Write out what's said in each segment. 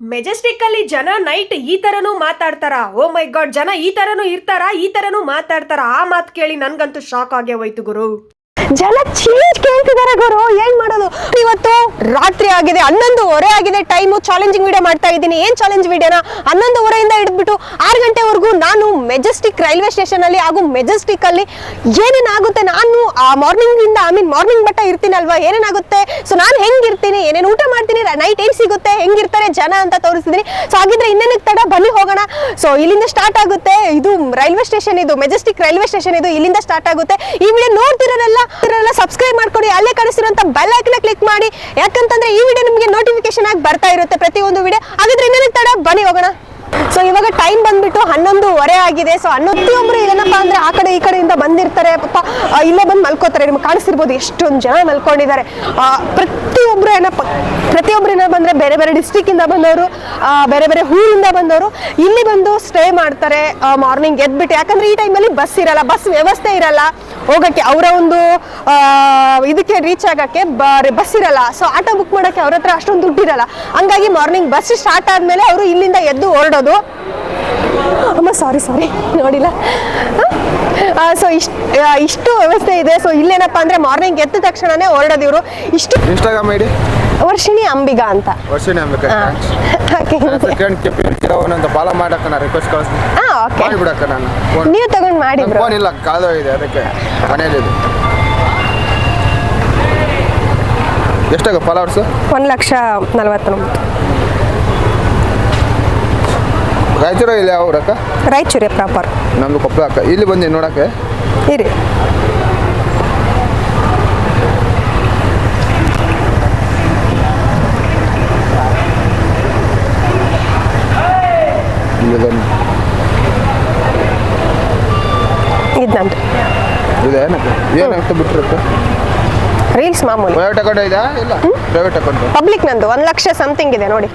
Majestic ಅಲ್ಲಿ ಜನ night ಈ ತರನು ಮಾತಾಡ್ತಾರ? ಓ ಮೈ ಗಾಡ್ ಜನ ಈ ತರನು ಇರ್ತಾರ? ಈ ತರನು ಮಾತಾಡ್ತಾರ? ಆ ಮಾತು ಕೇಳಿ ನನಗಂತೂ ಶಾಕ್ ಆಗೇ ಹೋಯ್ತು ಗುರು. ಜನ ಚೇಂಜ್ ಕೇಳ್ತಿದ್ದಾರೆ ಗುರು. ಏನ್ ಮಾಡೋದು? ಇವತ್ತು ರಾತ್ರಿ ಆಗಿದೆ ಹನ್ನೊಂದುವರೆ ಆಗಿದೆ ಟೈಮು ಚಾಲೆಂಜಿಂಗ್ ವಿಡಿಯೋ ಮಾಡ್ತಾ ಇದ್ದೀನಿ. ಏನ್ ಚಾಲೆಂಜ್ ವಿಡಿಯೋನ ಹನ್ನೊಂದುವರೆಯಿಂದ ಹಿಡಿದ್ಬಿಟ್ಟು ಆರು ಗಂಟೆವರೆಗೂ ನಾನು ಮೆಜೆಸ್ಟಿಕ್ ರೈಲ್ವೆ ಸ್ಟೇಷನ್ ಅಲ್ಲಿ ಹಾಗೂ ಮೆಜೆಸ್ಟಿಕ್ ಅಲ್ಲಿ ಏನೇನಾಗುತ್ತೆ? ನಾನು ಆ ಮಾರ್ನಿಂಗ್ ಇಂದ ಐ ಮೀನ್ ಮಾರ್ನಿಂಗ್ ಬಟ್ಟ ಇರ್ತೀನಲ್ವಾ? ಏನೇನಾಗುತ್ತೆ? ಸೊ ನಾನು ಹೆಂಗಿರ್ತೀನಿ? ಏನೇನು ಊಟ ಮಾಡ್ತೀನಿ? ನೈಟ್ ಏನ್ ಸಿಗುತ್ತೆ? ಹೆಂಗಿರ್ತಾರೆ ಜನ ಅಂತ ತೋರಿಸಿದ್ರಿ ಸೊ ಹಾಗಿದ್ರೆ ಇನ್ನೇನಕ್ಕೆ ತಡ? ಬನ್ನಿ ಹೋಗೋಣ. ಸೊ ಇಲ್ಲಿಂದ ಸ್ಟಾರ್ಟ್ ಆಗುತ್ತೆ. ಇದು ರೈಲ್ವೆ ಸ್ಟೇಷನ್ ಇದು ಮೆಜೆಸ್ಟಿಕ್ ರೈಲ್ವೆ ಸ್ಟೇಷನ್ ಇದು, ಇಲ್ಲಿಂದ ಸ್ಟಾರ್ಟ್ ಆಗುತ್ತೆ. ಈ ವಿಡಿಯೋ ನೋಡ್ತಿರೋರೆಲ್ಲ ಇರೋರೆಲ್ಲ ಸಬ್ಸ್ಕ್ರೈಬ್ ಮಾಡ್ಕೊಡಿ ಅಲ್ಲೇ ಕಾಣಿಸ್ತಿರೋಂಥ ಬೆಲ್ ಐಕನ್ ಕ್ಲಿಕ್ ಮಾಡಿ. ಯಾಕಂತಂದ್ರೆ ಈ ವಿಡಿಯೋ ನಿಮಗೆ ನೋಟಿಫಿಕೇಶನ್ ಆಗಿ ಬರ್ತಾ ಇರುತ್ತೆ ಪ್ರತಿಯೊಂದು ವಿಡಿಯೋ ಹಾಗಾದ್ರೆ ಇನ್ನೇನಕ್ಕೆ ತಡ? ಬನ್ನಿ, ಹೋಗೋಣ. ಸೊ ಇವಾಗ ಟೈಮ್ ಬಂದ್ಬಿಟ್ಟು ಹನ್ನೊಂದುವರೆ ಆಗಿದೆ. ಸೊ ಪ್ರತಿಯೊಬ್ರು ಏನಪ್ಪಾ ಅಂದ್ರೆ ಆ ಕಡೆ ಈ ಕಡೆಯಿಂದ ಬಂದಿರ್ತಾರೆ. ಪಾಪ ಇಲ್ಲೇ ಬಂದು ಮಲ್ಕೋತಾರೆ. ನಿಮ್ಗೆ ಕಾಣಿಸ್ತಿರ್ಬೋದು ಎಷ್ಟೊಂದು ಜನ ಮಲ್ಕೊಂಡಿದ್ದಾರೆ. ಪ್ರತಿಯೊಬ್ರು ಏನಪ್ಪ ಪ್ರತಿಯೊಬ್ರು ಏನಪ್ಪ ಬಂದ್ರೆ ಬೇರೆ ಬೇರೆ ಡಿಸ್ಟಿಕ್ ಇಂದ ಬಂದವರು ಬೇರೆ ಬೇರೆ ಊರಿಂದ ಬಂದವರು, ಇಲ್ಲಿ ಬಂದು ಸ್ಟೇ ಮಾಡ್ತಾರೆ ಮಾರ್ನಿಂಗ್ ಎದ್ಬಿಟ್ಟು. ಯಾಕಂದ್ರೆ ಈ ಟೈಮಲ್ಲಿ ಬಸ್ ಇರಲ್ಲ ಬಸ್ ವ್ಯವಸ್ಥೆ ಇರಲ್ಲ. ಹೋಗಕ್ಕೆ ಅವರ ಒಂದು ಇದಕ್ಕೆ ರೀಚ್ ಆಗಕ್ಕೆ ಬಸ್ ಇರಲ್ಲ. ಸೊ ಆಟೋ ಬುಕ್ ಮಾಡೋಕ್ಕೆ ಅವ್ರ ಹತ್ರ ಅಷ್ಟೊಂದು ದುಡ್ಡು ಇರಲ್ಲ. ಹಂಗಾಗಿ ಮಾರ್ನಿಂಗ್ ಬಸ್ ಸ್ಟಾರ್ಟ್ ಆದಮೇಲೆ ಅವರು ಇಲ್ಲಿಂದ ಎದ್ದು ಹೊರಡೋದು. ಅಮ್ಮ ಸಾರಿ ಸಾರಿ ನೋಡಿಲ್ಲ. ಸೊ ಇಷ್ಟು ಇಷ್ಟು ವ್ಯವಸ್ಥೆ ಇದೆ. ಸೊ ಇಲ್ಲೇನಪ್ಪ ಅಂದ್ರೆ ಮಾರ್ನಿಂಗ್ ಎದ್ದ ತಕ್ಷಣನೇ ಹೊರಡೋದು ಇವರು. ಇಷ್ಟು ಇನ್ಸ್ಟಾಗ್ರಾಮ್ ಐಡಿ? ವರ್ಷಿಣಿ ಅಂಬಿಗ ಅಂತ. ವರ್ಷಿಣಿ ಅಂಬಿಗಾ ಸೆಕೆಂಡ್ ಒಂದೊಂದು ಫಾಲೋ ಮಾಡಕ್ಕ ನಾನು ರಿಕ್ವೆಸ್ಟ್ ಕಳಿಸ್ತೀನಿ ಮಾಡಿಬಿಡಕ್ಕ ನಾನು. ನೀವು ತಗೊಂಡ್ ಮಾಡಿ ಫೋನ್ ಇಲ್ಲ ಕಾದು ಇದೆ ಅದಕ್ಕೆ ಮನೇಲಿದೆ ಎಷ್ಟಾಗ ಫಾಲೋವರ್ಸ್ ಒಂದು ಲಕ್ಷ ನಲವತ್ತೊಂಬತ್ತು. ರಾಯಚೂರು ಇಲ್ಲಿ ಯಾವ ಊರಕ್ಕ ರಾಯಚೂರೇ ಪ್ರಾಪರ್ ನಮ್ದು ಕೊಪ್ಪಳ ಅಕ್ಕ ಇಲ್ಲಿ ಬಂದಿ ನೋಡಕ್ಕೆ. ಇರಿ. ಇಲ್ಲಿ ಇದ್ನಂತ. ಇದು ನಂದು ಇದೆ ಏನಕ್ಕ ಏನಂತ ಬಿಟ್ಟಿರುತ್ತೆ ರೀಲ್ಸ್ ಮಾಮೂಲಿ. ಪ್ರೈವೇಟ್ ಅಕೌಂಟ್ ಇದಾ ಇಲ್ಲ ಪ್ರೈವೇಟ್ ಅಕೌಂಟ್ ಪಬ್ಲಿಕ್ ನಂದು ಒಂದು ಲಕ್ಷ ಸಮಥಿಂಗ್ ಇದೆ ನೋಡಿ.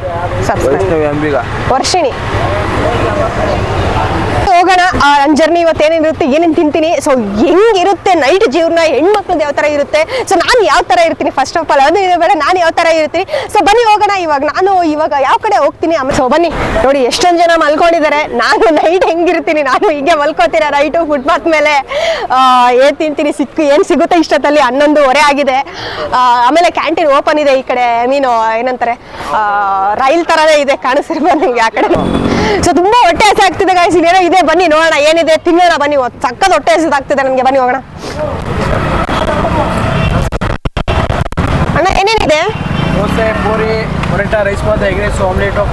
ಸಬ್ಸ್ಕ್ರೈಬ್ ವೈಷ್ಣವಿ ಅಂಬಿಗ. ವರ್ಷಿಣಿ. ಹೋಗೋಣ ನನ್ನ ಜರ್ನಿ ಇವತ್ತು ಏನೇನಿರುತ್ತೆ ಏನೇನು ತಿಂತೀನಿ ಸೊ ಹೆಂಗಿರುತ್ತೆ ನೈಟ್ ಜೀವನ ಹೆಣ್ಮಕ್ಳದ್ದು ಯಾವ ಥರ ಇರುತ್ತೆ ಸೊ ನಾನು ಯಾವ ಥರ ಇರ್ತೀನಿ ಫಸ್ಟ್ ಆಫ್ ಆಲ್ ಅದು ಬೇಡ ನಾನು ಯಾವ ಥರ ಇರ್ತೀನಿ ಸೊ ಬನ್ನಿ ಹೋಗೋಣ ಇವಾಗ ನಾನು ಇವಾಗ ಯಾವ ಕಡೆ ಹೋಗ್ತೀನಿ ಆಮೇಲೆ ಸೊ ಬನ್ನಿ ನೋಡಿ ಎಷ್ಟೊಂದು ಜನ ಮಲ್ಕೊಂಡಿದ್ದಾರೆ ನಾನು ನೈಟ್ ಹೆಂಗಿರ್ತೀನಿ ನಾನು ಹೀಗೆ ಮಲ್ಕೋತೀನಿ ನೈಟು ಫುಟ್ಪಾತ್ ಮೇಲೆ ಏನು ತಿಂತೀನಿ ಸಿಕ್ಕು ಏನು ಸಿಗುತ್ತೆ ಇಷ್ಟೊತ್ತಲ್ಲಿ ಹನ್ನೊಂದುವರೆ ಆಗಿದೆ ಆಮೇಲೆ ಕ್ಯಾಂಟೀನ್ ಓಪನ್ ಇದೆ ಈ ಕಡೆ ಮೀನು ಏನಂತಾರೆ ಆ, ರೈಲ್ ಥರನೇ ಇದೆ ಕಾಣಿಸಿರ್ಬೋದು ನಿಮ್ಗೆ ಆ ಕಡೆ? ಸೊ ತುಂಬಾ ಏನೋ ಇದೆ ಬನ್ನಿ ನೋಡೋಣ ಏನಿದೆ ತಿನ್ನೋಣ ಬನ್ನಿ. ಸಕ್ಕದ ಹೊಟ್ಟೆ ಹೆಸರು ಆಗ್ತಿದೆ ನನಗೆ. ಬನ್ನಿ ಹೋಗೋಣ. ಅಣ್ಣ ಏನೇನಿದೆ? Dosa puri parotta rice bath egg rice omelette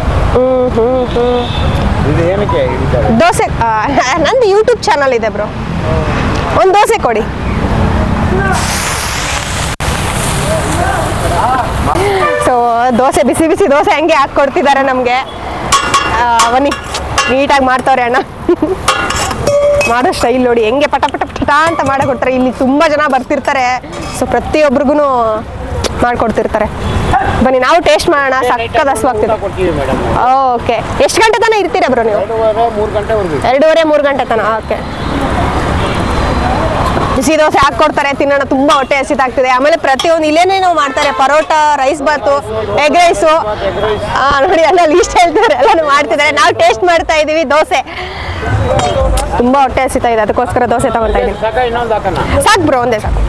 ಇದು ಏನಕ್ಕೆ ದೋಸೆ ನಂದು ಯೂಟ್ಯೂಬ್ ಚಾನಲ್ ಇದೆ ಬ್ರೋ ಒಂದು ದೋಸೆ ಕೊಡಿ. ಸೊ ದೋಸೆ ಬಿಸಿ ಬಿಸಿ ದೋಸೆ ಹಂಗೆ ಹಾಕ್ಕೊಡ್ತಿದ್ದಾರೆ ನಮಗೆ. ಬನ್ನಿ. ನೀಟಾಗಿ ಮಾಡ್ತಾವ್ರೆ ಅಣ್ಣ. ಮಾಡೋ ಸ್ಟೈಲ್ ನೋಡಿ ಹೆಂಗೆ ಪಟ ಪಟ ಪಟ ಅಂತ ಮಾಡಕೊಡ್ತಾರೆ. ಇಲ್ಲಿ ತುಂಬ ಜನ ಬರ್ತಿರ್ತಾರೆ. ಸೊ ಪ್ರತಿಯೊಬ್ರಿಗೂ ಮಾಡ್ಕೊಡ್ತಿರ್ತಾರೆ. ಬನ್ನಿ ನಾವು ಟೇಸ್ಟ್ ಮಾಡೋಣ. ಸಕ್ಕದ ಹಸುವಾಗ್ತಿದೆ ಓಕೆ ಎಷ್ಟು ಗಂಟೆ ತನಕ ಇರ್ತೀರಾ ಬ್ರೋ ನೀವು? ಎರಡೂವರೆ ಮೂರು ಗಂಟೆವರೆಗೂ. ಎರಡೂವರೆ ಮೂರು ಗಂಟೆ ತನಕ. ಓಕೆ ಬಿಸಿ ದೋಸೆ ಹಾಕ್ಕೊಡ್ತಾರೆ ತಿನ್ನೋಣ ತುಂಬಾ ಹೊಟ್ಟೆ ಹಸಿತಾಗ್ತಿದೆ ಆಮೇಲೆ ಪ್ರತಿಯೊಂದು ಇಲ್ಲೇನೇನೋ ಮಾಡ್ತಾರೆ parotta rice bath egg rice ನೋಡಿ ಎಲ್ಲ ಲೀಸ್ಟ್ ಹೇಳ್ತಿದ್ದಾರೆ ಎಲ್ಲ ಮಾಡ್ತಿದ್ದಾರೆ. ನಾವು ಟೇಸ್ಟ್ ಮಾಡ್ತಾ ಇದೀವಿ ದೋಸೆ. ತುಂಬಾ ಹೊಟ್ಟೆ ಹಸಿತಾ ಇದೆ ಅದಕ್ಕೋಸ್ಕರ ದೋಸೆ ತಗೊಂತಾ ಇದೀವಿ ಸಾಕು ಬ್ರೋ ಒಂದೇ ಸಾಕು.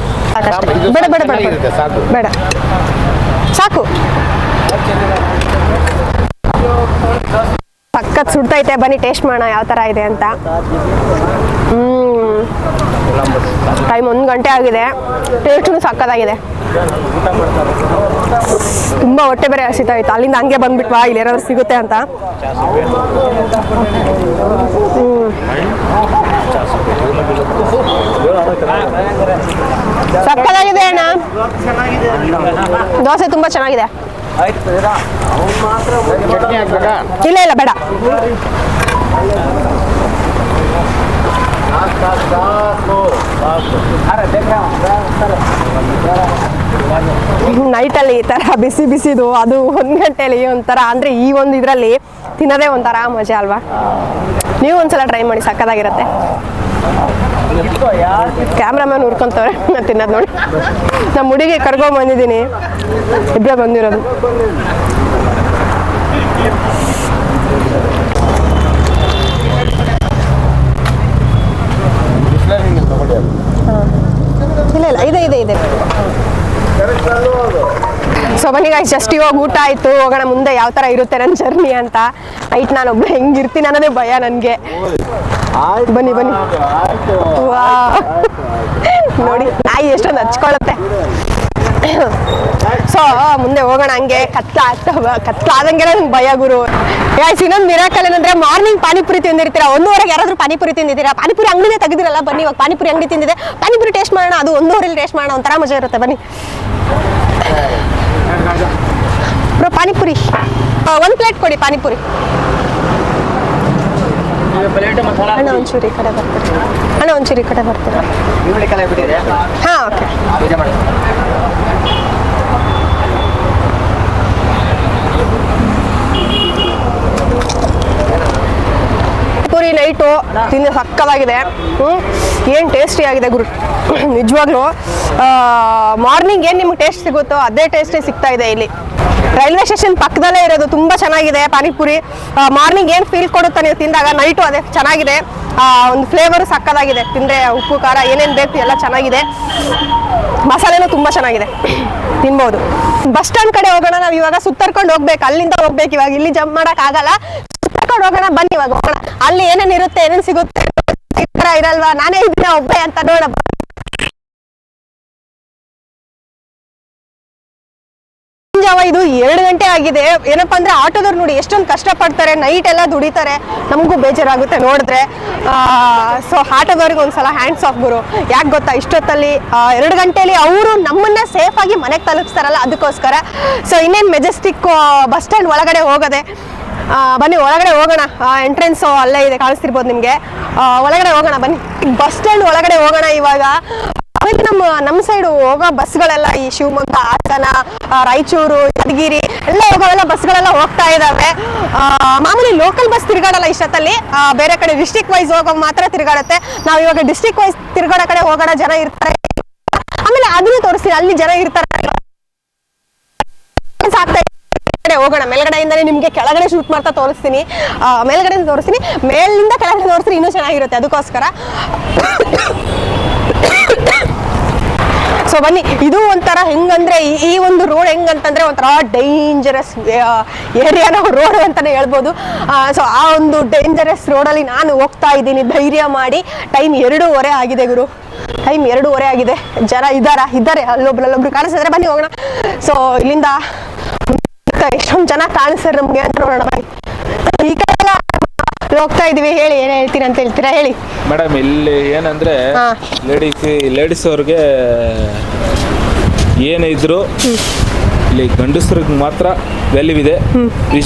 ಬೇಡ ಬೇಡ ಬೇಡ ಸಾಕು. ಬೇಡ. ಸಾಕು. ಸಖತ್ ಸುಡ್ತೈತೆ, ಬನ್ನಿ ಟೇಸ್ಟ್ ಮಾಡೋಣ ಯಾವ ಥರ ಇದೆ ಅಂತ. ಟೈಮ್ ಒಂದು ಗಂಟೆ ಆಗಿದೆ. ಟೇಸ್ಟು ಸಕ್ಕತ್ತಾಗಿದೆ ತುಂಬ ಹೊಟ್ಟೆ ಬೇರೆ ಹಸಿತಾಯ್ತು ಅಲ್ಲಿಂದ ಹಂಗೆ ಬಂದ್ಬಿಟ್ವಾ ಇಲ್ಲಿ ಏನಾದ್ರು ಸಿಗುತ್ತೆ ಅಂತ. ಸಕ್ಕತ್ತಾಗಿದೆ ಅಣ್ಣ. ದೋಸೆ ತುಂಬ ಚೆನ್ನಾಗಿದೆ. ಇಲ್ಲ ಇಲ್ಲ ಬೇಡ. ನೈಟಲ್ಲಿ ಈ ಥರ ಬಿಸಿ ಬಿಸಿದು ಅದು ಒಂದು ಗಂಟೆಲಿ ಒಂಥರ ಅಂದರೆ ಈ ಒಂದು ಇದರಲ್ಲಿ ತಿನ್ನೋದೇ ಒಂಥರ ಮಜಾ ಅಲ್ವಾ? ನೀವು ಒಂದ್ಸಲ ಟ್ರೈ ಮಾಡಿ ಸಕ್ಕತ್ತಾಗಿರುತ್ತೆ. ಕ್ಯಾಮ್ರಾಮನ್ ಹುರ್ಕೊಂತವ್ರೆ. ನಾನು ತಿನ್ನೋದು ನೋಡಿ. ನಮ್ಮ ಹುಡುಗಿ ಕರ್ಕೊಂಡ್ ಬಂದಿದ್ದೀನಿ. ಇಬ್ಬರೇ ಬಂದಿರೋದು. ಇಲ್ಲ ಇಲ್ಲ, ಇದೆ ಇದೆ ಇದೆ. ಸೊ ಬನ್ನಿ ಗಾಯ್ಸ್ ಜಸ್ಟ್ ಇವಾಗ ಊಟ ಆಯಿತು. ಹೋಗೋಣ ಮುಂದೆ ಯಾವ ತರ ಇರುತ್ತೆ ನನ್ನ ಜರ್ನಿ ಅಂತ. ನೈಟ್ ನಾನು ಒಬ್ಬ ಹೆಂಗಿರ್ತೀನಿ ಅನ್ನೋದೇ ಭಯ ನನಗೆ. ಬನ್ನಿ ಬನ್ನಿ. ನೋಡಿ ನಾಯಿ ಎಷ್ಟೊಂದು ಹಚ್ಕೊಳತ್ತೆ ಸೊ ಮುಂದೆ ಹೋಗೋಣ ಹಂಗೆ. ಕತ್ಲ ಆದಂಗೆ ನಂಗೆ ಭಯ ಗುರು. ಗಾಯ್ಸ್ ಇನ್ನೊಂದು ಮಿರಾಕಲ್ ಏನಂದ್ರೆ ಮಾರ್ನಿಂಗ್ ಪಾನಿಪುರಿ ತಿಂದಿರ್ತೀರಾ? ಒಂದೂವರೆಗೆ ಯಾರಾದ್ರೂ ಪಾನಿಪುರಿ ತಿಂದಿದ್ದೀರಾ? ಪಾನಿಪುರಿ ಅಂಗಡಿನೇ ತೆಗೆದಿರಲ್ಲ ಬನ್ನಿ ಇವಾಗ ಪಾನಿಪುರಿ ಅಂಗಡಿ ತಿಂದಿದೆ. ಪಾನಿಪುರಿ ಟೇಸ್ಟ್ ಮಾಡೋಣ ಅದು ಒಂದೂವರೆಲಿ ಟೇಸ್ಟ್ ಮಾಡೋಣ ಒಂಥರ ಮಜಾ ಇರುತ್ತೆ ಬನ್ನಿ. ಬ್ರೋ ಪಾನಿಪುರಿ. ಒಂದು ಪ್ಲೇಟ್ ಕೊಡಿ ಪಾನಿಪುರಿ. ಅಣ್ಣ ಒಂಚೂರು ಈ ಕಡೆ ಬರ್ತೀರಾ ಅಣ್ಣ ಒಂಚೂರು ಈ ಕಡೆ ಬರ್ತೀರಾ ಹಾಂ ಓಕೆ. ಪೂರಿ ನೈಟು ತಿಂದು ಸಕ್ಕವಾಗಿದೆ ಹ್ಞೂ ಏನು ಟೇಸ್ಟಿ ಆಗಿದೆ ಗುರು? ನಿಜವಾಗ್ಲೂ ಮಾರ್ನಿಂಗ್ ಏನು ನಿಮ್ಗೆ ಟೇಸ್ಟ್ ಸಿಗುತ್ತೋ ಅದೇ ಟೇಸ್ಟೇ ಸಿಗ್ತಾ ಇದೆ ಇಲ್ಲಿ. ರೈಲ್ವೆ ಸ್ಟೇಷನ್ ಪಕ್ಕದಲ್ಲೇ ಇರೋದು ತುಂಬ ಚೆನ್ನಾಗಿದೆ, ಪಾನಿಪುರಿ. ಮಾರ್ನಿಂಗ್ ಏನು ಫೀಲ್ ಕೊಡುತ್ತಾ ನೀವು ತಿಂದಾಗ ನೈಟು ಅದೇ ಚೆನ್ನಾಗಿದೆ. ಒಂದು ಫ್ಲೇವರು ಸಕ್ಕದಾಗಿದೆ, ತಿಂದರೆ ಉಪ್ಪು, ಖಾರ, ಏನೇನು ಬೇಕು ಎಲ್ಲ ಚೆನ್ನಾಗಿದೆ. ಮಸಾಲೆನೂ ತುಂಬ ಚೆನ್ನಾಗಿದೆ. ತಿನ್ಬೋದು. ಬಸ್ ಸ್ಟ್ಯಾಂಡ್ ಕಡೆ ಹೋಗೋಣ, ನಾವು ಇವಾಗ ಸುತ್ತರ್ಕೊಂಡು ಹೋಗ್ಬೇಕು, ಅಲ್ಲಿಂದ ಹೋಗ್ಬೇಕು ಇವಾಗ. ಇಲ್ಲಿ ಜಂಪ್ ಮಾಡೋಕ್ಕಾಗಲ್ಲ ಸುತ್ತರ್ಕೊಂಡು ಹೋಗೋಣ, ಬನ್ನಿ ಇವಾಗ ಹೋಗೋಣ. ಅಲ್ಲಿ ಏನೇನ್ ಇರುತ್ತೆ, ಏನೇನ್ ಸಿಗುತ್ತೆ? ಇರಲ್ವಾ? ನಾನೇ ಇದ್ದೀನ ಒಬ್ಬೇ ಅಂತ ನೋಡ ಇದು ಎರಡು ಗಂಟೆ ಆಗಿದೆ. ಏನಪ್ಪಾ ಅಂದ್ರೆ ಆಟೋದವ್ರು ನೋಡಿ ಎಷ್ಟೊಂದು ಕಷ್ಟ ಪಡ್ತಾರೆ ನೈಟ್ ಎಲ್ಲ ದುಡಿತಾರೆ. ನಮಗೂ ಬೇಜಾರಾಗುತ್ತೆ ನೋಡಿದ್ರೆ. ಸೊ ಆಟೋದವ್ರಿಗೆ ಒಂದ್ಸಲ ಹ್ಯಾಂಡ್ಸ್ ಆಫ್ ಗುರು. ಯಾಕೆ ಗೊತ್ತಾ? ಇಷ್ಟೊತ್ತಲ್ಲಿ ಎರಡು ಗಂಟೆಯಲ್ಲಿ ಅವರು ನಮ್ಮನ್ನ ಸೇಫ್ ಆಗಿ ಮನೆಗೆ ತಲುಪಿಸ್ತಾರಲ್ಲ ಅದಕ್ಕೋಸ್ಕರ. ಸೊ ಇನ್ನೇನು ಮೆಜೆಸ್ಟಿಕ್ ಬಸ್ ಸ್ಟ್ಯಾಂಡ್ ಒಳಗಡೆ ಹೋಗದೆ ಬನ್ನಿ ಒಳಗಡೆ ಹೋಗೋಣ. ಎಂಟ್ರೆನ್ಸ್ ಅಲ್ಲೇ ಇದೆ ಕಾಣಿಸ್ತಿರ್ಬೋದು ನಿಮಗೆ. ಒಳಗಡೆ ಹೋಗೋಣ ಬನ್ನಿ. ಬಸ್ ಸ್ಟ್ಯಾಂಡ್ ಒಳಗಡೆ ಹೋಗೋಣ ಇವಾಗ. ನಮ್ಮ ನಮ್ಮ ಸೈಡ್ ಹೋಗೋ ಬಸ್ಗಳೆಲ್ಲ ಈ ಶಿವಮೊಗ್ಗ ಹಾಸನ ರಾಯಚೂರು ಯಾದಗಿರಿ ಎಲ್ಲ ಹೋಗೋವೆಲ್ಲ ಬಸ್ಗಳೆಲ್ಲ ಹೋಗ್ತಾ ಇದಾವೆ. ಆ, ಮಾಮೂಲಿ ಲೋಕಲ್ ಬಸ್ ತಿರುಗಾಡಲ್ಲ ಇಷ್ಟೊತ್ತಲ್ಲಿ ಬೇರೆ ಕಡೆ ಡಿಸ್ಟಿಕ್ ವೈಸ್ ಹೋಗೋ ಮಾತ್ರ ತಿರುಗಾಡುತ್ತೆ. ನಾವು ಇವಾಗ ಡಿಸ್ಟಿಕ್ ವೈಸ್ ತಿರುಗಾಡೋ ಕಡೆ ಹೋಗೋಣ ಜನ ಇರ್ತಾರೆ. ಆಮೇಲೆ ಅದನ್ನು ತೋರಿಸ್ತೀನಿ ಅಲ್ಲಿ ಜನ ಇರ್ತಾರೆ. ಸಾಕ್ತಾ. ಕಡೆ ಹೋಗೋಣ. ಮೇಲ್ಗಡೆಯಿಂದನೇ ನಿಮ್ಗೆ ಕೆಳಗಡೆ ಶೂಟ್ ಮಾಡ್ತಾ ತೋರಿಸ್ತೀನಿ. ಮೇಲ್ಗಡೆ ತೋರಿಸ್ತೀನಿ. ಮೇಲಿಂದ ಕೆಳಗಡೆ ತೋರಿಸ್ತೀನಿ ಇನ್ನೂ ಚೆನ್ನಾಗಿರುತ್ತೆ. ಅದಕ್ಕೋಸ್ಕರ. ಸೊ ಬನ್ನಿ. ಇದು ಒಂಥರ ಹೆಂಗಂದ್ರೆ, ಈ ಒಂದು ರೋಡ್ ಹೆಂಗಂತಂದ್ರೆ ಒಂಥರ ಡೇಂಜರಸ್ ಏರಿಯಾನ ರೋಡ್ ಅಂತಾನೆ ಹೇಳ್ಬೋದು. ಸೊ ಆ ಒಂದು ಡೇಂಜರಸ್ ರೋಡಲ್ಲಿ ನಾನು ಹೋಗ್ತಾ ಇದ್ದೀನಿ. ಧೈರ್ಯ ಮಾಡಿ. ಟೈಮ್ ಎರಡೂವರೆ ಆಗಿದೆ ಗುರು. ಟೈಮ್ ಎರಡೂವರೆ ಆಗಿದೆ. ಜನ ಇದ್ದಾರಾ? ಇದ್ದಾರೆ. ಅಲ್ಲೊಬ್ರು ಅಲ್ಲೊಬ್ರು ಕಾಣಿಸಿದ್ರೆ ಬನ್ನಿ ಹೋಗೋಣ. ಸೊ ಇಲ್ಲಿಂದ ಎಷ್ಟೊಂದು ಜನ ಕಾಣಿಸ್ತಾರೆ ನಮ್ಗೆ ಅಂತ ನೋಡೋಣ ಬನ್ನಿ ಈ ಕಡೆ ಎಲ್ಲ ಹೋಗ್ತಾ ಇದೀವಿ ಹೇಳಿ ಏನ್ ಹೇಳ್ತೀರಾ ಅಂತ ಹೇಳ್ತೀರಾ? ಹೇಳಿ. ಮೇಡಮ್ ಇಲ್ಲಿ ಏನಂದ್ರೆ ಹಾ. ಲೇಡೀಸ್ ಲೇಡೀಸ್ ಅವ್ರಿಗೆ ಏನಿದ್ರು ಇಲ್ಲಿ ಗಂಡಸ್ರಿಗೆ ಮಾತ್ರ ವ್ಯಾಲ್ಯೂ ಇದೆ.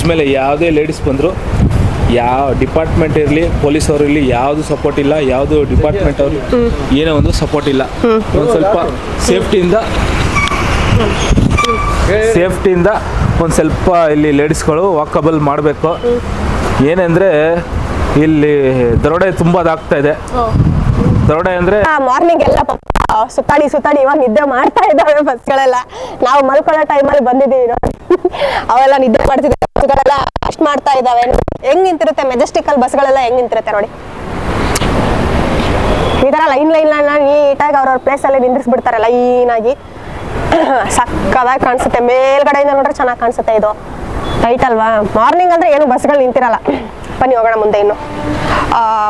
ಮೇಲೆ ಯಾವುದೇ ಲೇಡೀಸ್ ಬಂದ್ರು ಯಾವ ಡಿಪಾರ್ಟ್ಮೆಂಟ್ ಇರಲಿ ಪೊಲೀಸ್ ಅವರು ಇರಲಿ ಯಾವುದು ಸಪೋರ್ಟ್ ಇಲ್ಲ ಯಾವುದು ಡಿಪಾರ್ಟ್ಮೆಂಟ್ ಅವರು ಏನೇ ಒಂದು ಸಪೋರ್ಟ್ ಇಲ್ಲ. ಒಂದು ಸ್ವಲ್ಪ ಸೇಫ್ಟಿಯಿಂದ ಸೇಫ್ಟಿಯಿಂದ ಒಂದು ಸ್ವಲ್ಪ ಇಲ್ಲಿ ಲೇಡೀಸ್ಗಳು ವಾಕಬಲ್ ಮಾಡಬೇಕು. ಏನಂದ್ರೆ ಇಲ್ಲಿ ದರೋಡೆ ತುಂಬ ಅದಾಗ್ತಾ ಇದೆ. ದರೋಡೆ ಅಂದರೆ ಮಾರ್ನಿಂಗ್ ಎಲ್ಲ ಸುತ್ತಾಡಿ ಸುತ್ತಾಡಿ ಇವಾಗ ನಿದ್ದೆ ಮಾಡ್ತಾ ಇದ್ದಾವೆ ಬಸ್ಗಳೆಲ್ಲ ನಾವು ಮಲ್ಕೊಳ್ಳೋ ಟೈಮಲ್ಲಿ ಬಂದಿದ್ದೀವಿ ನೋಡಿ. ಅವೆಲ್ಲ ನಿದ್ದೆ ಮಾಡ್ತಿದ್ದಾವೆ ಬಸ್ಗಳೆಲ್ಲ ಅಷ್ಟು ಮಾಡ್ತಾ ಇದ್ದಾವೆ. ಹೆಂಗ್ ನಿಂತಿರುತ್ತೆ? ಮೆಜೆಸ್ಟಿಕ್ ಅಲ್ಲಿ ಬಸ್ಗಳೆಲ್ಲ ಹೆಂಗ್ ನಿಂತಿರುತ್ತೆ ನೋಡಿ. ಈ ತರ ಲೈನ್ ಲೈನ್ ಲೈನ್ ನೀಟಾಗಿ ಅವ್ರವ್ರ ಪ್ಲೇಸ್ ಅಲ್ಲಿ ನಿಂದ್ರಿಸ್ಬಿಡ್ತಾರೆ ಲೈನ್ ಆಗಿ ಸಕ್ಕದಾಗಿ ಕಾಣಿಸುತ್ತೆ. ಮೇಲ್ಗಡೆಯಿಂದ ನೋಡ್ರೆ ಚೆನ್ನಾಗಿ ಕಾಣಿಸುತ್ತೆ ಇದು. ರೈಟ್ ಅಲ್ವಾ? ಮಾರ್ನಿಂಗ್ ಅಂದ್ರೆ ಏನು ಬಸ್ಗಳು ನಿಂತಿರಲ್ಲ. ಬನ್ನಿ ಹೋಗೋಣ ಮುಂದೆ ಇನ್ನು.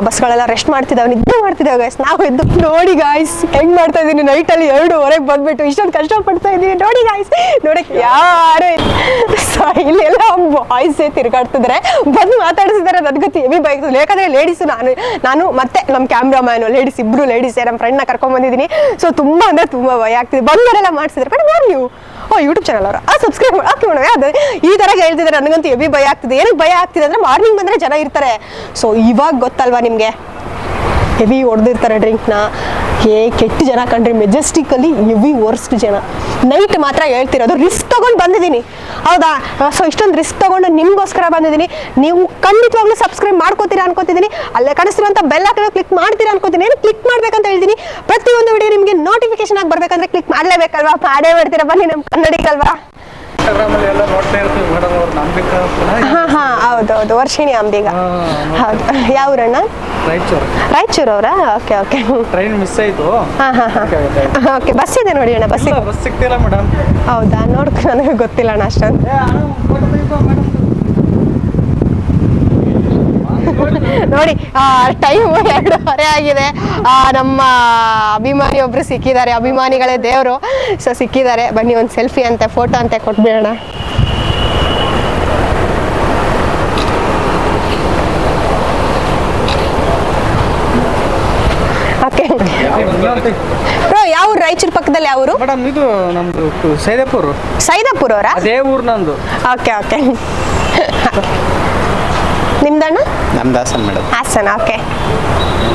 ಬಸ್ಗಳೆಲ್ಲ ರೆಸ್ಟ್ ಮಾಡ್ತಿದ್ದಾವೆ ನಿದ್ದೆ ಮಾಡ್ತಿದ್ದಾವೆ ಗಾಯ್ಸ್ ನಾವು ಎದ್ದು ನೋಡಿ ಗಾಯ್ಸ್ ಹೆಂಗ್ ಮಾಡ್ತಾ ಇದೀನಿ ನೈಟಲ್ಲಿ ಎರಡೂವರೆಗೆ ಬಂದ್ಬಿಟ್ಟು ಇಷ್ಟೊಂದು ಕಷ್ಟ ಪಡ್ತಾ ಇದ್ದೀನಿ. ನೋಡಿ ಗಾಯ್ಸ್ ನೋಡಕ್ ಯಾರು ಇಲ್ಲೆಲ್ಲ ಬಾಯ್ಸ್ ತಿರ್ಗಾಡ್ತಿದ್ರೆ. ಬಂದು ಮಾತಾಡಿಸಿದ್ದಾರೆ ನನಗಂತೂ ಹೆವಿ ಬೈಕ್. ಯಾಕಂದ್ರೆ ಲೇಡೀಸ್ ನಾನು ನಾನು ಮತ್ತೆ ನಮ್ಮ ಕ್ಯಾಮ್ರಾಮ್ಯಾನು ಲೇಡೀಸ್ ಇಬ್ರು ಲೇಡೀಸೇ ನಮ್ಮ ಫ್ರೆಂಡ್ನ ಕರ್ಕೊಂಡ್ ಬಂದಿದ್ದೀನಿ. ಸೊ ತುಂಬಾ ಅಂದ್ರೆ ತುಂಬಾ ಭಯ ಆಗ್ತಿದೆ. ಬಂದವರೆಲ್ಲ ಮಾಡಿಸಿದ್ರೆ. ಕಡೆ ಯಾರು ನೀವು ಓ ಯೂಟ್ಯೂಬ್ ಚಾನಲ್ ಅವರು. ಆ ಸಬ್ಸ್ಕ್ರೈಬ್ ಮಾಡಿ ಮೇಡಮ್ ಅದು ಈ ತರ ಹೇಳ್ತಿದ್ದಾರೆ ನನಗಂತೂ ಹೆವಿ ಭಯ ಆಗ್ತಿದೆ. ಏನಕ್ಕೆ ಭಯ ಆಗ್ತಿದೆ ಅಂದ್ರೆ ಮಾರ್ನಿಂಗ್ ಬಂದ್ರೆ ಜನ ಇರ್ತಾರೆ. ಸೊ ಇವಾಗ ಗೊತ್ತಲ್ವಾ ನಿಮಗೆ? ಹೆವಿ ಹೊಡೆದಿರ್ತಾರೆ ಡ್ರಿಂಕ್ನ ಏ ಕೆಟ್ಟ ಜನ ಕಂಡ್ರಿ ಮೆಜೆಸ್ಟಿಕಲ್ಲಿ ಎವಿ ವರ್ಸ್ಟ್ ಜನ. ನೈಟ್ ಮಾತ್ರ ಹೇಳ್ತಿರೋದು ರಿಸ್ಕ್ ತಗೊಂಡು ಬಂದಿದ್ದೀನಿ. ಹೌದಾ? ಸೊ ಇಷ್ಟೊಂದು ರಿಸ್ಕ್ ತಗೊಂಡು ನಿಮಗೋಸ್ಕರ ಬಂದಿದ್ದೀನಿ. ನೀವು ಖಂಡಿತವಾಗ್ಲೂ ಸಬ್ಸ್ಕ್ರೈಬ್ ಮಾಡ್ಕೋತೀರಾ ಅನ್ಕೋತಿದ್ದೀನಿ. ಅಲ್ಲೇ ಕಾಣಿಸ್ತಿರೋಂಥ ಬೆಲ್ ಹಾಕಿ ಕ್ಲಿಕ್ ಮಾಡ್ತೀರಾ ಅನ್ಕೋತೀನಿ ಏನು ಕ್ಲಿಕ್ ಮಾಡ್ಬೇಕಂತ ಹೇಳ್ತೀನಿ ಪ್ರತಿಯೊಂದು ವಿಡಿಯೋ ನಿಮಗೆ ನೋಟಿಫಿಕೇಶನ್ ಆಗಿ ಬರ್ಬೇಕಂದ್ರೆ ಕ್ಲಿಕ್ ಮಾಡಲೇಬೇಕಲ್ವಾ? ಮಾಡೇ ಮಾಡ್ತೀರಾ? ಬನ್ನಿ ನಮ್ಮ ಕನ್ನಡಿಗಲ್ವಾ ಇನ್ಸ್ಟಾಗ್ರಾಮಲ್ಲಿ ಎಲ್ಲ ನೋಡ್ತಾ ಇರ್ತೀವಿ ಮೇಡಮ್ ಅವ್ರು ನಂಬಿಕೆ ಹಾಂ ಹೌದು ಹೌದೌದು ವರ್ಷಿಣಿ ಅಂಬಿಗ. ಹೌದು. ಯಾವ ಊರಣ್ಣ ರಾಯಚೂರು. ರಾಯಚೂರು ಅವರಾ? Okay okay. ಟ್ರೈನ್ ಮಿಸ್ ಆಯ್ತು. ಹಾಂ ಹಾಂ ಹಾಂ. ಓಕೆ ಬಸ್ ಇದೆ ನೋಡಿ ಅಣ್ಣ ಬಸ್ ಬಸ್ ಸಿಗ್ತಿಲ್ಲ ಮೇಡಮ್. ಹೌದಾ? ನೋಡ್ಕೊ ನನಗೆ ಗೊತ್ತಿಲ್ಲ ಅಣ್ಣ ಅಷ್ಟೊಂದು. ನೋಡಿ ಟೈಮ್ ಎರಡೂವರೆ ಆಗಿದೆ. ಆ, ನಮ್ಮ ಅಭಿಮಾನಿ ಒಬ್ರು ಸಿಕ್ಕಿದ್ದಾರೆ. ಅಭಿಮಾನಿಗಳೇ ದೇವರು. ಸೊ ಸಿಕ್ಕಿದ್ದಾರೆ. ಬನ್ನಿ ಒಂದು ಸೆಲ್ಫಿ ಅಂತೆ ಫೋಟೋ ಅಂತೆ ಕೊಟ್ಬಿಡೋಣ. ಯಾವ ರಾಯಚೂರು ಪಕ್ಕದಲ್ಲಿ ಯಾವ ಊರು? ಮೇಡಮ್ ಇದು ನಮ್ದು ಸೈದಾಪುರ್. ಸೈದಾಪುರ ಅವರ? ಅದೇ ಊರು ನಂದು. ಓಕೆ ಓಕೆ ನಿಮ್ದಣ್ಣ? ನಮ್ದು ಹಾಸನ್ ಮೇಡಮ್. ಹಾಸನ ಓಕೆ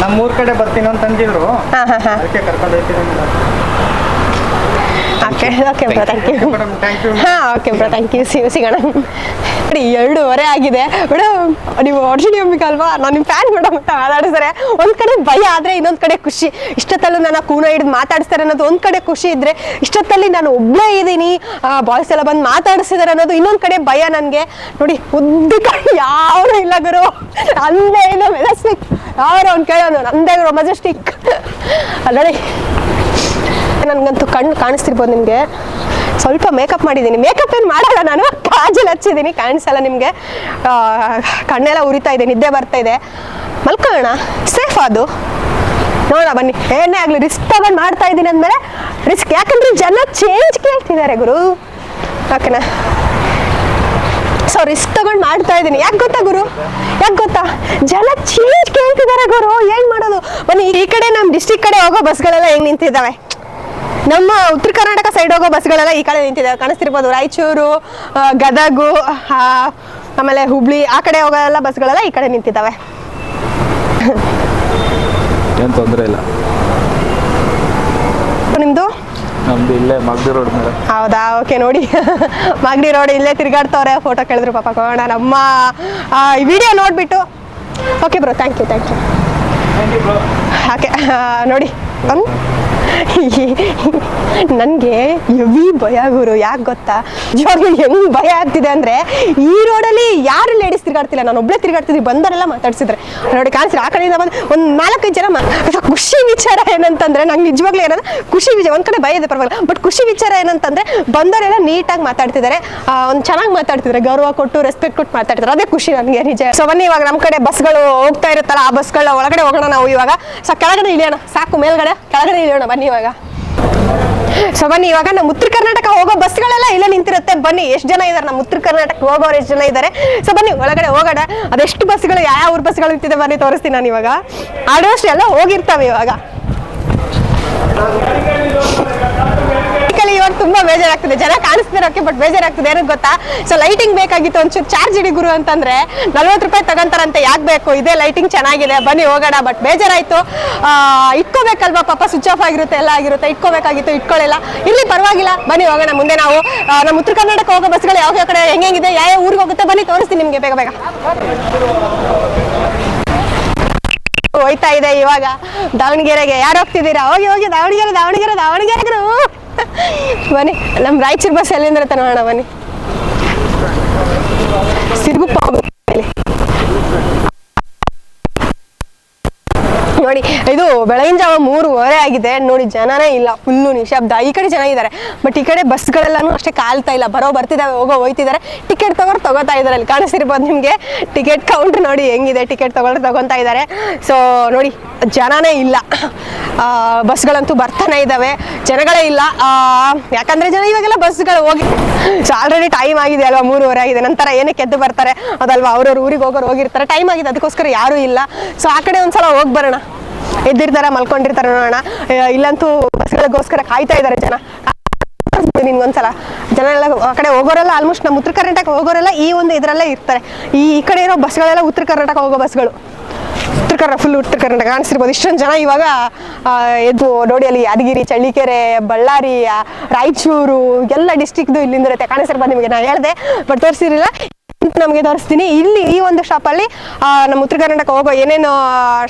ನಮ್ಮ ಊರ್ ಕಡೆ ಬರ್ತೀನಿ ಅಂತ ಅಂದಿದ್ರು. ಹಾಂ ಹಾಂ ಹಾಂ. ಅದಕ್ಕೆ ಕರ್ಕೊಂಡು ಹೋಗ್ತೀನಿ madam okay okay bro thank you ಹಾಂ ಓಕೆ ಬ್ರೋ ಥ್ಯಾಂಕ್ ಯು ಸಿ ಸಿಗೋಣ ನೋಡಿ ಎರಡೂವರೆ ಆಗಿದೆ. ಮೇಡಮ್ ನೀವು ಅರ್ಜುನಿ ಹೋಗ್ಬೇಕಲ್ವಾ ಅಲ್ವಾ? ನಾನು ನಿಮ್ಮ ಫ್ಯಾನ್ ಮೇಡಮ್ ಅಂತ ಮಾತಾಡಿಸ್ತಾರೆ. ಒಂದು ಕಡೆ ಭಯ ಆದರೆ ಇನ್ನೊಂದು ಕಡೆ ಖುಷಿ. ಇಷ್ಟೊತ್ತಲ್ಲೂ ನನ್ನ ಕೂನ ಹಿಡಿದು ಮಾತಾಡಿಸ್ತಾರೆ ಅನ್ನೋದು ಒಂದ್ ಕಡೆ ಖುಷಿ ಇದ್ರೆ ಇಷ್ಟೊತ್ತಲ್ಲಿ ನಾನು ಒಬ್ಬಳೇ ಇದ್ದೀನಿ. ಬಾಯ್ಸ್ ಎಲ್ಲ ಬಂದು ಮಾತಾಡಿಸಿದಾರೆ ಅನ್ನೋದು ಇನ್ನೊಂದು ಕಡೆ ಭಯ ನನಗೆ. ನೋಡಿ ಉದ್ದ ಕಡೆ ಯಾರು ಇಲ್ಲ ಗುರು. ಅಂದೇ ಇಲ್ಲ ಮೆಜೆಸ್ಟಿಕ್ ಯಾರು ಅವ್ನು ಕೇಳೋನು ನಂದೇ ಗುರು ಮೆಜೆಸ್ಟಿಕ್ ನೋಡಿ. ನನಗಂತೂ ಕಣ್ಣು ಕಾಣಿಸ್ತಿರ್ಬೋದು ನಿಮಗೆ. ಸ್ವಲ್ಪ ಮೇಕಪ್ ಮಾಡಿದ್ದೀನಿ. ಮೇಕಪ್ ಏನು ಮಾಡಲ್ಲ ನಾನು. ಕಾಜಲ್ ಹಚ್ಚಿದ್ದೀನಿ, ಕಾಣಿಸಲ್ಲ ನಿಮಗೆ. ಕಣ್ಣೆಲ್ಲ ಉರಿತಾ ಇದೆ, ನಿದ್ದೆ ಬರ್ತಾ ಇದೆ. ಮಲ್ಕೊಳ್ಳೋಣ. ಸೇಫ್ ಅದು. ನೋಡೋಣ ಬನ್ನಿ. ಏನೇ ಆಗಲಿ ರಿಸ್ಕ್ ತಗೊಂಡು ಮಾಡ್ತಾ ಇದ್ದೀನಿ ಅಂದಮೇಲೆ ರಿಸ್ಕ್ ಯಾಕಂದ್ರೆ ಜನ ಚೇಂಜ್ ಕೇಳ್ತಿದ್ದಾರೆ ಗುರು. ಓಕೆನಾ ಸೊ ರಿಸ್ಕ್ ತಗೊಂಡು ಮಾಡ್ತಾ ಇದ್ದೀನಿ. ಯಾಕೆ ಗೊತ್ತಾ ಗುರು? ಯಾಕೆ ಗೊತ್ತಾ? ಜನ ಚೇಂಜ್ ಕೇಳ್ತಿದ್ದಾರೆ ಗುರು. ಏನು ಮಾಡೋದು? ಬನ್ನಿ, ಈ ಕಡೆ ನಮ್ಮ ಡಿಸ್ಟಿಕ್ ಕಡೆ ಹೋಗೋ ಬಸ್ಗಳೆಲ್ಲ ಹೆಂಗೆ ನಿಂತಿದ್ದಾವೆ? ನಮ್ಮ ಉತ್ತರ ಕರ್ನಾಟಕ ಸೈಡ್ ಹೋಗೋ ಬಸ್ಗಳೆಲ್ಲ ಈ ಕಡೆ ನಿಂತಿದ್ದಾವೆ ಕಾಣಿಸ್ತಿರ್ಬೋದು ರಾಯಚೂರು ಗದಗು ಆಮೇಲೆ ಹುಬ್ಳಿ ಆ ಕಡೆ ಹೋಗೋ ಎಲ್ಲ ಬಸ್ಗಳೆಲ್ಲ ಈ ಕಡೆ ನಿಂತಿದ್ದಾವೆ. ಏನು ತೊಂದರೆ ಇಲ್ಲ. ನಿಮ್ಮದು ನಮ್ದು ಇಲ್ಲೇ ರೋಡ್ ಹೌದಾ? ಓಕೆ ನೋಡಿ. ಮಗ್ಡಿ ರೋಡ್ ಇಲ್ಲೇ ತಿರ್ಗಾಡ್ತವ್ರೆ ಫೋಟೋ ಕೇಳಿದ್ರು ಪಾಪ ಕೋಣ ನಮ್ಮ ವಿಡಿಯೋ ನೋಡಿಬಿಟ್ಟು. Okay bro thank you thank you okay ನೋಡಿ. ನನಗೆ ಹೆವಿ ಭಯ ಗುರು, ಯಾಕೆ ಗೊತ್ತಾ? ಇವಾಗ ಹೆಂಗ್ ಭಯ ಆಗ್ತಿದೆ ಅಂದ್ರೆ ಈ ರೋಡಲ್ಲಿ ಯಾರು ಲೇಡೀಸ್ ತಿರ್ಗಾಡ್ತಿಲ್ಲ. ನಾನು ಒಬ್ಬಳೇ ತಿರ್ಗಾಡ್ತಿದ್ವಿ ಬಂದರೆಲ್ಲ ಮಾತಾಡ್ಸಿದ್ರೆ. ನೋಡಿ ಕಾಣಿಸ್ರಿ ಆ ಕಡೆಯಿಂದ ಬಂದು ಒಂದು ನಾಲ್ಕೈದು ಜನ ಖುಷಿ ವಿಚಾರ ಏನಂತಂದ್ರೆ ನಂಗೆ ನಿಜವಾಗ್ಲೂ ಏನಂದ್ರೆ ಖುಷಿ ವಿಚಾರ ಒಂದ್ ಕಡೆ ಭಯ ಇದೆ ಪರವಾಗಿಲ್ಲ. ಬಟ್ ಖುಷಿ ವಿಚಾರ ಏನಂತಂದ್ರೆ ಬಂದವರೆಲ್ಲ ನೀಟಾಗಿ ಮಾತಾಡ್ತಿದ್ದಾರೆ. ಒಂದು ಚೆನ್ನಾಗಿ ಮಾತಾಡ್ತಿದ್ರೆ ಗೌರವ ಕೊಟ್ಟು ರೆಸ್ಪೆಕ್ಟ್ ಕೊಟ್ಟು ಮಾತಾಡ್ತಾರೆ ಅದೇ ಖುಷಿ ನನಗೆ, ನಿಜ. ಸೊ ಬನ್ನಿ, ಇವಾಗ ನಮ್ಮ ಕಡೆ ಬಸ್ಗಳು ಹೋಗ್ತಾ ಇರುತ್ತಲ್ಲ, ಆ ಬಸ್ಗಳ ಒಳಗಡೆ ಹೋಗೋಣ ನಾವು ಇವಾಗ. ಸೊ ಕೆಳಗಡೆ ಇಳಿಯೋಣ. ಸಾಕು, ಮೇಲ್ಗಡೆ. ಕೆಳಗಡೆ ಇಳಿಯೋಣ, ಬನ್ನಿ. ಇವಾಗ? ಸೊ ಬನ್ನಿ, ಇವಾಗ ನಮ್ಮ ಉತ್ತರ ಕರ್ನಾಟಕ ಹೋಗೋ ಬಸ್ಗಳೆಲ್ಲ ಇಲ್ಲೇ ನಿಂತಿರುತ್ತೆ. ಬನ್ನಿ, ಎಷ್ಟು ಜನ ಇದ್ದಾರೆ ನಮ್ಮ ಉತ್ತರ ಕರ್ನಾಟಕ ಹೋಗೋರು ಎಷ್ಟು ಜನ ಇದ್ದಾರೆ ಸೊ ಬನ್ನಿ, ಒಳಗಡೆ ಹೋಗೋಣ. ಅದೆಷ್ಟು ಬಸ್ಗಳು ಯಾವ ಊರ್ ಬಸ್ಗಳು ನಿಂತಿದೆ ಬನ್ನಿ, ತೋರಿಸ್ತೀನಿ ನಾನು ಇವಾಗ. ಆಲ್ಮೋಸ್ಟ್ ಎಲ್ಲ ಹೋಗಿರ್ತಾವೆ ಇವಾಗ. ಇವಾಗ ತುಂಬಾ ಬೇಜಾರಾಗ್ತಿದೆ. ಜನ ಕಾಣಿಸ್ತಿರೋಕೆ ಬಟ್ ಬೇಜಾರಾಗ್ತದೆ. ಏನಕ್ಕೆ ಗೊತ್ತಾ? ಸೊ ಲೈಟಿಂಗ್ ಬೇಕಾಗಿತ್ತು. ಒಂಚೂರು ಚಾರ್ಜ್ ಇಡಿ ಗುರು ಅಂತಂದ್ರೆ ನಲ್ವತ್ತು ರೂಪಾಯಿ ತಗೊಂತಾರಂತೆ. ಯಾಕೆ ಬೇಕು? ಇದೇ ಲೈಟಿಂಗ್ ಚೆನ್ನಾಗಿದೆ. ಬನ್ನಿ, ಹೋಗೋಣ. ಬಟ್ ಬೇಜಾರಾಯ್ತು. ಇಟ್ಕೋಬೇಕಲ್ವಾ? ಪಾಪ ಸ್ವಿಚ್ ಆಫ್ ಆಗಿರುತ್ತೆ, ಎಲ್ಲ ಆಗಿರುತ್ತೆ. ಇಟ್ಕೋಬೇಕಾಗಿತ್ತು, ಇಟ್ಕೊಳ್ಳಿಲ್ಲ. ಇಲ್ಲಿ ಪರವಾಗಿಲ್ಲ. ಬನ್ನಿ, ಹೋಗೋಣ. ಮುಂದೆ ನಾವು ನಮ್ಮ ಉತ್ತರ ಕರ್ನಾಟಕ ಹೋಗೋ ಬಸ್ಗಳು ಯಾವ ಯಾವ ಕಡೆ, ಹೆಂಗೆಂಗಿದೆ, ಯಾವ ಯಾವ ಊರಿಗೆ ಹೋಗುತ್ತೆ? ಬನ್ನಿ, ತೋರಿಸ್ತೀನಿ ನಿಮಗೆ ಬೇಗ ಬೇಗ. ಹೋಯ್ತಾ ಇದೆ ಇವಾಗ ದಾವಣಗೆರೆಗೆ. ಯಾರು ಹೋಗ್ತಿದ್ದೀರಾ? ಹೋಗಿ ಹೋಗಿ. ದಾವಣಗೆರೆ ದಾವಣಗೆರೆ ದಾವಣಗೆರೆ ಬನ್ನಿ ನಮ್ಮ ರಾಯಚೂರು ಬಸ್ ಎಲ್ಲಿಂದ ಇರುತ್ತೆ ನೋಡೋಣ ಬನ್ನಿ ಸಿರುಗುಪ್ಪ ಹೋಗ್ಬೇಕು ಇಲ್ಲಿ. ನೋಡಿ. ಇದು ಬೆಳಗಿನ ಜಾವ ಮೂರುವರೆ ಆಗಿದೆ. ನೋಡಿ, ಜನನೇ ಇಲ್ಲ. ಫುಲ್ಲು ನಿಶಬ್ದ ಈ ಕಡೆ ಜನ ಇದ್ದಾರೆ ಬಟ್ ಈ ಕಡೆ ಬಸ್ಗಳೆಲ್ಲನೂ ಅಷ್ಟೇ ಕಾಲ್ತಾ ಇಲ್ಲ. ಬರೋ ಬರ್ತಿದ್ದಾವೆ ಹೋಗೋ ಹೋಯ್ತಿದ್ದಾರೆ. ಟಿಕೆಟ್ ತಗೊಂಡು ತಗೋತಾ ಇದ್ದಾರೆ. ಅಲ್ಲಿ ಕಾಣಿಸ್ತಿರ್ಬೋದು ನಿಮಗೆ. ಟಿಕೆಟ್ ಕೌಂಟರ್ ನೋಡಿ ಹೆಂಗಿದೆ. ಟಿಕೆಟ್ ತಗೊಂಡು ತಗೊತಾ ಇದ್ದಾರೆ. ಸೊ ನೋಡಿ, ಜನನೇ ಇಲ್ಲ. ಬಸ್ಗಳಂತೂ ಬರ್ತಾನೆ ಇದ್ದಾವೆ. ಜನಗಳೇ ಇಲ್ಲ. ಯಾಕಂದ್ರೆ ಜನ ಇವಾಗೆಲ್ಲ ಬಸ್ಗಳು ಹೋಗಿ ಸೊ ಆಲ್ರೆಡಿ ಟೈಮ್ ಆಗಿದೆ ಅಲ್ವಾ? ಮೂರುವರೆ ಆಗಿದೆ. ನಂತರ ಏನಕ್ಕೆ ಎದ್ದು ಬರ್ತಾರೆ? ಅದಲ್ವಾ? ಅವ್ರವ್ರ ಊರಿಗೆ ಹೋಗೋರು ಹೋಗಿರ್ತಾರೆ. ಟೈಮ್ ಆಗಿದೆ. ಅದಕ್ಕೋಸ್ಕರ ಯಾರೂ ಇಲ್ಲ. ಸೊ ಆ ಕಡೆ ಒಂದ್ಸಲ ಹೋಗಿ ಬರೋಣ. ಎದ್ದಿರ್ತಾರೆ, ಮಲ್ಕೊಂಡಿರ್ತಾರ ನೋಡೋಣ. ಇಲ್ಲಂತೂ ಬಸ್ಗಳಿಗೋಸ್ಕರ ಕಾಯ್ತಾ ಇದ್ದಾರೆ ಜನ. ನಿನ್ಗೊಂದ್ಸಲ ಜನ ಎಲ್ಲ ಆ ಕಡೆ ಹೋಗೋರೆಲ್ಲ ಆಲ್ಮೋಸ್ಟ್ ನಮ್ಮ ಉತ್ತರ ಕರ್ನಾಟಕ ಹೋಗೋರೆಲ್ಲ ಈ ಒಂದು ಇದರಲ್ಲೇ ಇರ್ತಾರೆ. ಈ ಈ ಕಡೆ ಇರೋ ಬಸ್ಗಳೆಲ್ಲ ಉತ್ತರ ಕರ್ನಾಟಕ ಹೋಗೋ ಬಸ್ಗಳು. ಉತ್ತರ ಕರ್ನಾಟಕ ಫುಲ್ ಉತ್ತರ ಕರ್ನಾಟಕ ಕಾಣಿಸ್ತಿರ್ಬೋದು. ಇಷ್ಟೊಂದು ಜನ ಇವಾಗ ಎದ್ದು ನೋಡಿಯಲ್ಲಿ ಯಾದಗಿರಿ, ಚಳ್ಳಿಕೆರೆ, ಬಳ್ಳಾರಿ ರಾಯಚೂರು, ಎಲ್ಲ ಇಲ್ಲಿಂದ ಇರುತ್ತೆ. ಕಾಣಿಸ್ತಿರ್ಬೋದು ನಿಮಗೆ ನಾನು ಹೇಳಿದೆ, ಬಟ್ ತೋರಿಸಿರಲಿಲ್ಲ. ನಮಗೆ ತೋರಿಸ್ತೀನಿ. ಇಲ್ಲಿ ಈ ಒಂದು ಶಾಪಲ್ಲಿ ನಮ್ಮ ಉತ್ತರ ಕರ್ನಾಟಕ ಹೋಗೋ ಏನೇನು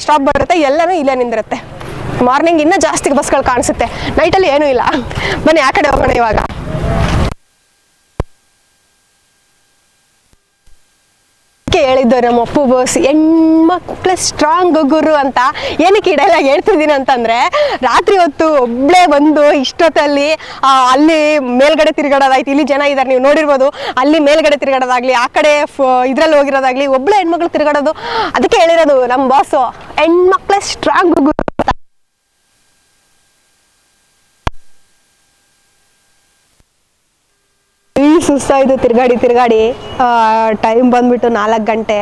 ಸ್ಟಾಪ್ ಬರುತ್ತೆ, ಎಲ್ಲನೂ ಇಲ್ಲೇ ನಿಂದಿರುತ್ತೆ. ಮಾರ್ನಿಂಗ್ ಇನ್ನೂ ಜಾಸ್ತಿ ಬಸ್ಗಳು ಕಾಣಿಸುತ್ತೆ. ನೈಟಲ್ಲಿ ಏನೂ ಇಲ್ಲ. ಬನ್ನಿ, ಆ ಕಡೆ ಹೋಗೋಣ ಇವಾಗ. ಅದಕ್ಕೆ ಹೇಳಿದ್ದು ನಮ್ಮ ಅಪ್ಪು ಬಾಸ್ ಹೆಣ್ಮಕ್ಳ ಸ್ಟ್ರಾಂಗ್ ಗುರು ಅಂತ ಏನಕ್ಕೆ ಇಡಲ್ಲ ಹೇಳ್ತಿದ್ದೀನಿ ಅಂತಂದ್ರೆ, ರಾತ್ರಿ ಹೊತ್ತು ಒಬ್ಳೆ ಬಂದು ಇಷ್ಟೊತ್ತಲ್ಲಿ ಅಲ್ಲಿ ಮೇಲ್ಗಡೆ ತಿರುಗಾಡೋದಾಯ್ತು. ಇಲ್ಲಿ ಜನ ಇದ್ದಾರೆ ನೀವು ನೋಡಿರ್ಬೋದು. ಅಲ್ಲಿ ಮೇಲ್ಗಡೆ ತಿರುಗಾಡೋದಾಗ್ಲಿ, ಆ ಕಡೆ ಇದ್ರಲ್ಲಿ ಹೋಗಿರೋದಾಗ್ಲಿ, ಒಬ್ಳೆ ಹೆಣ್ಮಕ್ಳು ತಿರುಗಾಡೋದು. ಅದಕ್ಕೆ ಹೇಳಿರೋದು ನಮ್ಮ ಬಾಸು ಹೆಣ್ಮಕ್ಳ ಸ್ಟ್ರಾಂಗ್ ಗುರು. ಈ ಸುಸ್ತಾಯಿತು, ತಿರ್ಗಾಡಿ ತಿರ್ಗಾಡಿ. ಟೈಮ್ ಬಂದ್ಬಿಟ್ಟು ನಾಲ್ಕು ಗಂಟೆ.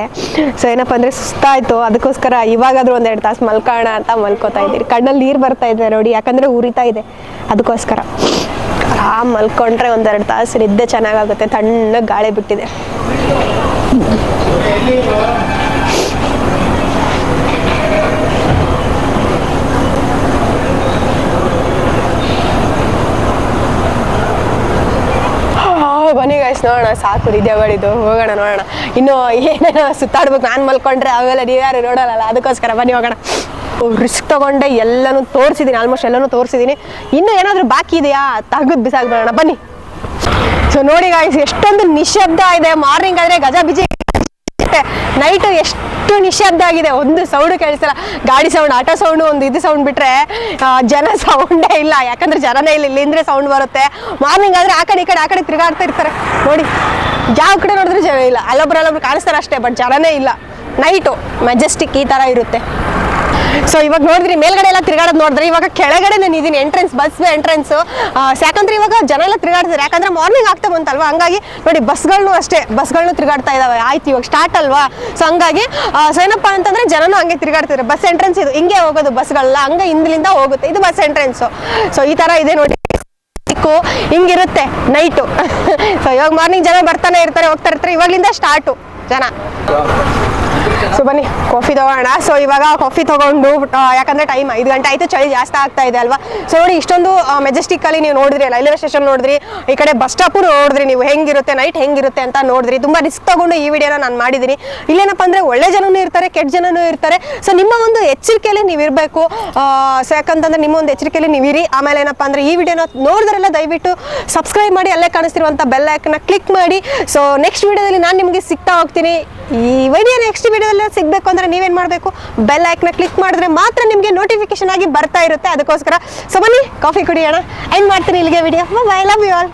ಸೊ ಏನಪ್ಪ ಅಂದರೆ ಸುಸ್ತಾಯಿತು. ಅದಕ್ಕೋಸ್ಕರ ಇವಾಗಾದರೂ ಒಂದೆರಡು ತಾಸು ಮಲ್ಕೋಣ ಅಂತ ಮಲ್ಕೋತಾ ಇದ್ದೀರಿ. ಕಣ್ಣಲ್ಲಿ ನೀರು ಬರ್ತಾ ಇದೆ ನೋಡಿ, ಯಾಕಂದರೆ ಉರಿತಾ ಇದೆ. ಅದಕ್ಕೋಸ್ಕರ ಆರಾಮ್ ಮಲ್ಕೊಂಡ್ರೆ ಒಂದೆರಡು ತಾಸು ನಿದ್ದೆ ಚೆನ್ನಾಗಾಗುತ್ತೆ. ತಣ್ಣಗೆ ಗಾಳಿ ಬಿಟ್ಟಿದೆ ಆ, ಬನ್ನಿ ಗೈಸ್ ನೋಡೋಣ, ಸಾಕು ಮಾಡಿದ್ದು ಹೋಗೋಣ, ನೋಡೋಣ. ಇನ್ನು ಏನೇನೋ ಸುತ್ತಾಡ್ಬೇಕು ನಾನು ಮಲ್ಕೊಂಡ್ರೆ, ಅವೆಲ್ಲ ನೀವ್ಯಾರು ನೋಡೋಲ್ಲ ಅದಕ್ಕೋಸ್ಕರ ಬನ್ನಿ, ಹೋಗೋಣ. ರಿಸ್ಕ್ ತಗೊಂಡೆ, ಎಲ್ಲನೂ ತೋರಿಸಿದ್ದೀನಿ ಆಲ್ಮೋಸ್ಟ್ ಎಲ್ಲನೂ ತೋರಿಸಿದ್ದೀನಿ ಇನ್ನು ಏನಾದರೂ ಬಾಕಿ ಇದೆಯಾ? ಬಿಸಾಕ್ ಮಾಡೋಣ ಬನ್ನಿ. ಸೊ ನೋಡಿ ಗಾಯ್ಸ್ ಎಷ್ಟೊಂದು ನಿಶಬ್ದ ಇದೆ ಮಾರ್ನಿಂಗ್ ಆದರೆ ಗಜ ಬಿಜಿ. ನೈಟ್ ಎಷ್ಟು ನಿಶಬ್ದ ಆಗಿದೆ. ಒಂದು ಸೌಂಡ್ ಕೇಳಿಸಲ್ಲ ಗಾಡಿ ಸೌಂಡ್ ಆಟೋ ಸೌಂಡ್ ಒಂದು ಇದು ಸೌಂಡ್ ಬಿಟ್ರೆ ಜನ ಸೌಂಡೇ ಇಲ್ಲ. ಯಾಕಂದ್ರೆ ಜನನೇ ಇಲ್ಲ. ಇಲ್ಲಿಂದ್ರೆ ಸೌಂಡ್ ಬರುತ್ತೆ. ಮಾರ್ನಿಂಗ್ ಆದ್ರೆ ಆ ಕಡೆ ಈ ಕಡೆ, ಆ ಕಡೆ ತಿರುಗಾಡ್ತಾ ಇರ್ತಾರೆ. ನೋಡಿ, ಯಾವ ಕಡೆ ನೋಡಿದ್ರೆ ಜನ ಇಲ್ಲ. ಅಲ್ಲೊಬ್ರು ಅಲ್ಲೊಬ್ರು ಕಾಣಿಸ್ತಾರೆ ಅಷ್ಟೇ ಬಟ್ ಜನನೇ ಇಲ್ಲ. ನೈಟು ಮೆಜೆಸ್ಟಿಕ್ ಈ ಥರ ಇರುತ್ತೆ. ಸೊ ಇವಾಗ ನೋಡಿದ್ರಿ, ಮೇಲ್ಗಡೆ ಎಲ್ಲ ತಿರುಗಾಡೋದು ನೋಡಿದ್ರೆ. ಇವಾಗ ಕೆಳಗಡೆ ನಾನು ಇದೀನಿ ಎಂಟ್ರೆನ್ಸ್ ಬಸ್ ಎಂಟ್ರೆನ್ಸ್ ಯಾಕಂದ್ರೆ ಇವಾಗ ಜನ ಎಲ್ಲ ತಿರುಗಾಡ್ತಾರೆ ಯಾಕಂದ್ರೆ ಮಾರ್ನಿಂಗ್ ಆಗ್ತಾ ಬಂತಲ್ವಾ? ಹಂಗಾಗಿ ನೋಡಿ ಬಸ್ಗಳನ್ನು ಅಷ್ಟೇ ಬಸ್ಗಳನ್ನು ತಿರುಗಾಡ್ತಾ ಇದಾವೆ. ಆಯ್ತು, ಇವಾಗ ಸ್ಟಾರ್ಟ್ ಅಲ್ವಾ? ಸೊ ಹಂಗಾಗಿ ಸೊ ಏನಪ್ಪ ಅಂತಂದ್ರೆ ಜನನು ಹಂಗೆ ತಿರುಗಾಡ್ತಿದ್ದಾರೆ ಬಸ್ ಎಂಟ್ರೆನ್ಸ್ ಇದು, ಹಿಂಗೆ ಹೋಗೋದು ಬಸ್ಗಳೆಲ್ಲ ಹಂಗೆ ಹಿಂದ್ಲಿಂದ ಹೋಗುತ್ತೆ. ಇದು ಬಸ್ ಎಂಟ್ರೆನ್ಸ್ ಸೊ ಈ ತರ ಇದೆ ನೋಡಿ. ಹಿಂಗಿರುತ್ತೆ ನೈಟು ಸೊ ಇವಾಗ ಮಾರ್ನಿಂಗ್ ಜನ ಬರ್ತಾನೆ ಇರ್ತಾರೆ, ಹೋಗ್ತಾ ಇರ್ತಾರೆ. ಇವಾಗ್ಲಿಂದ ಸ್ಟಾರ್ಟು ಜನ. ಸೊ ಬನ್ನಿ ಕಾಫಿ ತಗೋಣ ಸೊ ಇವಾಗ ಕಾಫಿ ತಗೊಂಡು ಯಾಕಂದ್ರೆ ಟೈಮ್ ಐದು ಗಂಟೆ ಆಯ್ತು, ಚಳಿ ಜಾಸ್ತಿ ಆಗ್ತಾ ಇದೆ ಅಲ್ವಾ? ಸೊ ನೋಡಿ, ಇಷ್ಟೊಂದು ಮೆಜೆಸ್ಟಿಕ್ ಅಲ್ಲಿ ನೀವು ನೋಡಿದ್ರಿ ರೈಲ್ವೆ ಸ್ಟೇಷನ್ ನೋಡಿದ್ರಿ, ಈ ಕಡೆ ಬಸ್ ಸ್ಟಾಪ್ ನೋಡಿದ್ರಿ ನೀವು, ಹೆಂಗಿರುತ್ತೆ ನೈಟ್ ಹೆಂಗಿರುತ್ತೆ ಅಂತ ನೋಡಿದ್ರಿ. ತುಂಬಾ ರಿಸ್ಕ್ ತಗೊಂಡು ಈ ವಿಡಿಯೋನ ನಾನು ಮಾಡಿದ್ದೀನಿ. ಇಲ್ಲೇನಪ್ಪ ಅಂದ್ರೆ, ಒಳ್ಳೆ ಜನನೂ ಇರ್ತಾರೆ, ಕೆಟ್ಟ ಜನನೂ ಇರ್ತಾರೆ. ಸೊ ನಿಮ್ಮ ಒಂದು ಎಚ್ಚರಿಕೆಯಲ್ಲಿ ನೀವು ಇರಬೇಕು. ಸೊ ಯಾಕಂತಂದ್ರೆ ನಿಮ್ಮ ಒಂದು ಎಚ್ಚರಿಕೆಯಲ್ಲಿ ನೀವು ಆಮೇಲೆ ಏನಪ್ಪ ಅಂದ್ರೆ, ಈ ವಿಡಿಯೋನ ನೋಡಿದ್ರೆಲ್ಲ ದಯವಿಟ್ಟು ಸಬ್ಸ್ಕ್ರೈಬ್ ಮಾಡಿ, ಅಲ್ಲೇ ಕಾಣಿಸ್ತಿರುವಂಥ ಬೆಲ್ ಐಕನ್ನ ಕ್ಲಿಕ್ ಮಾಡಿ. ಸೊ ನೆಕ್ಸ್ಟ್ ವಿಡಿಯೋದಲ್ಲಿ ನಾನು ನಿಮಗೆ ಸಿಗ್ತಾ ಹೋಗ್ತೀನಿ. ಈ ವಿಡಿಯೋ ನೆಕ್ಸ್ಟ್ ವಿಡಿಯೋದಲ್ಲಿ ಸಿಗಬೇಕು ಅಂದ್ರೆ ನೀವೇನು ಮಾಡಬೇಕು? ಬೆಲ್ ಐಕ್ನ ಕ್ಲಿಕ್ ಮಾಡಿದ್ರೆ ಮಾತ್ರ ನಿಮಗೆ ನೋಟಿಫಿಕೇಶನ್ ಆಗಿ ಬರ್ತಾ ಇರುತ್ತೆ. ಅದಕ್ಕೋಸ್ಕರ ಸೊ ಬನ್ನಿ ಕಾಫಿ ಕುಡಿಯೋಣ. ಎಂಡ್ ಮಾಡ್ತೀನಿ ಇಲ್ಲಿಗೆ video bye love you all